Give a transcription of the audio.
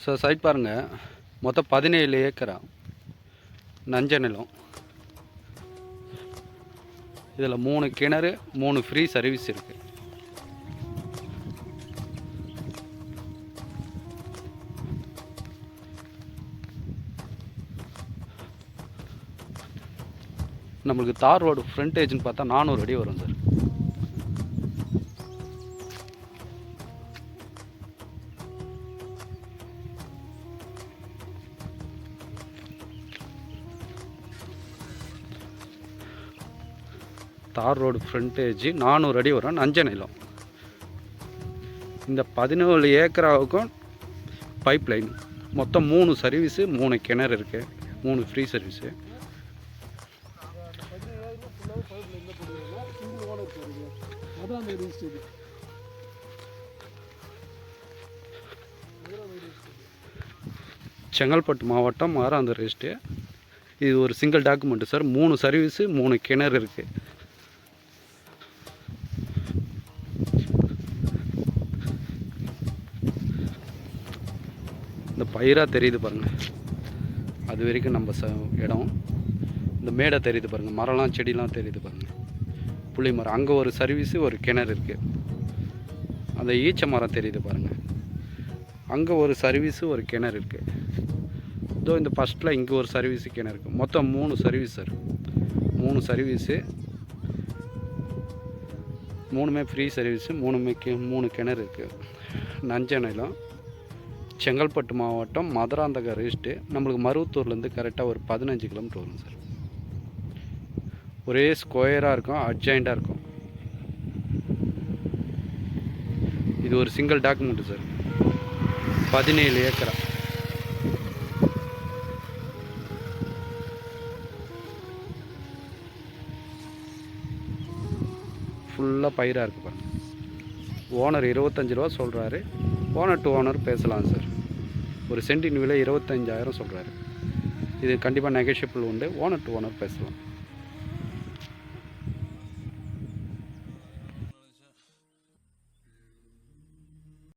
So side பாருங்கள் மொத்தம் பதினேழு ஏக்கரா. நஞ்ச நிலம். இதில் மூணு கிணறு மூணு ஃப்ரீ சர்வீஸ் இருக்குது நம்மளுக்கு தார் ரோடு ஃப்ரண்டேஜ்னு பார்த்தா நானூறு அடி வரும் சார் தார் ரோடு ஃப்ரண்டேஜ் நானூறு அடி வரும். நஞ்ச நிலம். இந்த பதினேழு ஏக்கராவுக்கும் பைப் லைன் மொத்தம் மூணு சர்வீஸு மூணு கிணறு இருக்குது மூணு ஃப்ரீ சர்வீஸு செங்கல்பட்டு மாவட்டம் மாறாந்த ரெஸ்ட்டு இது ஒரு சிங்கிள் டாக்குமெண்ட்டு சார் மூணு சர்வீஸு மூணு கிணறு இருக்குது இந்த பயிராக தெரியுது பாருங்கள் அது வரைக்கும் நம்ம ச இடம். இந்த மேடை தெரியுது பாருங்கள் மரம்லாம் செடிலாம் தெரியுது பாருங்கள் புளி மரம். அங்கே ஒரு சர்வீஸு ஒரு கிணறு இருக்குது அந்த ஈச்ச மரம் தெரியுது பாருங்கள் அங்கே ஒரு சர்வீஸு ஒரு கிணறு இருக்குது இதோ இந்த ஃபஸ்ட்டில் இங்கே ஒரு சர்வீஸு கிணறு இருக்குது மொத்தம் மூணு சர்வீஸ் சார். மூணு சர்வீஸு மூணுமே ஃப்ரீ சர்வீஸு மூணுமே கி மூணு கிணறு இருக்குது நஞ்ச நிலம். செங்கல்பட்டு மாவட்டம் மதுராந்தக ரெஸ்ட்டு நம்மளுக்கு மருவத்தூர்லேருந்து கரெக்டாக ஒரு பதினஞ்சு கிலோமீட்டர் வரும் சார் ஒரே ஸ்கொயராக இருக்கும் அட்ஜாயிண்டாக இருக்கும். இது ஒரு சிங்கிள் டாக்குமெண்ட்டு சார் பதினேழு ஏக்கரா. ஃபுல்லாக பயிராக இருக்குது பாருங்க. ஓனர் இருபத்தஞ்சி ரூபா சொல்கிறாரு ஓனர் டு ஓனர் பேசலாம் சார் ஒரு சென்டின் விலை இருபத்தஞ்சாயிரம் சொல்கிறாரு இது கண்டிப்பாக நெகோஷியபிள் உண்டு. ஓனர் டு ஓனர் பேசலாம்.